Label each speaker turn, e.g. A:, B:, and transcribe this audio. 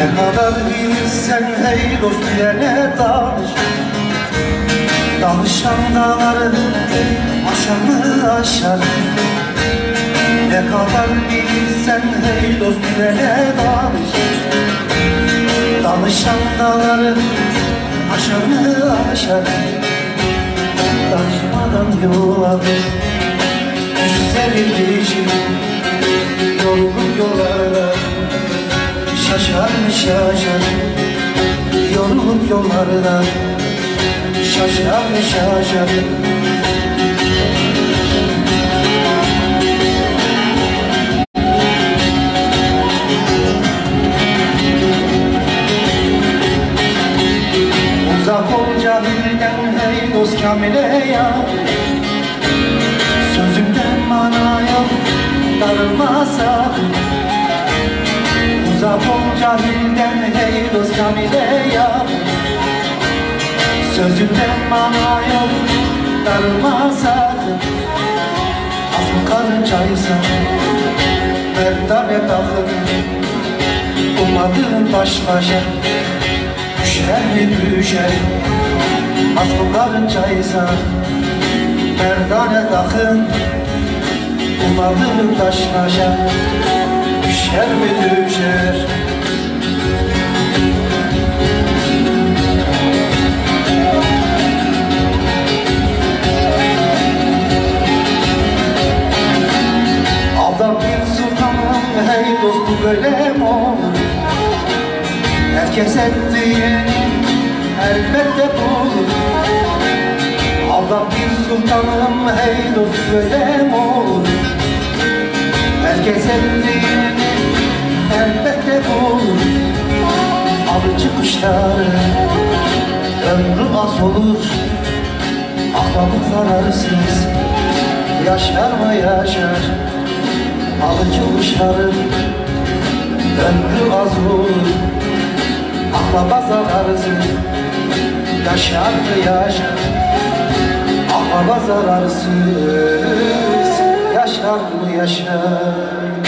A: Ne kadar bilsen hey dost bilene danış? Danışan dağları aşanı aşar. Ne kadar bilsen hey dost bilene danış? Danışan dağları aşanı aşar. Danışmadan yol alır Şaşar Yorulup yollarda Şaşar şaşar Uzak ol cahilden hey dost kamile ya Sözümden manaya darılma sakın Uzak ol cahilden hey dost kamile ya. Sözümden manaya darılma sakın. Asıl karıncaysa Merdane takın. Ummadığın baş başa Düşer mi düşer? Asıl karıncaysa Merdane takın. Umadığın taş taşa Düşer mi düşer Adam bir sultanım hey dostu böyle mi olur? Herkes ettiğini elbette bulur Allah bir sultanım hey dost böyle olur? Herkes ettiğini elbette bulur Avcı kuşları ömrü az olur. Ahbabı zararsız yaşar mı yaşar Avcı kuşları ömrü az olur. Ahbaba zararsız yaşar mı yaşar Ahbaba zararsız yaşar mı yaşar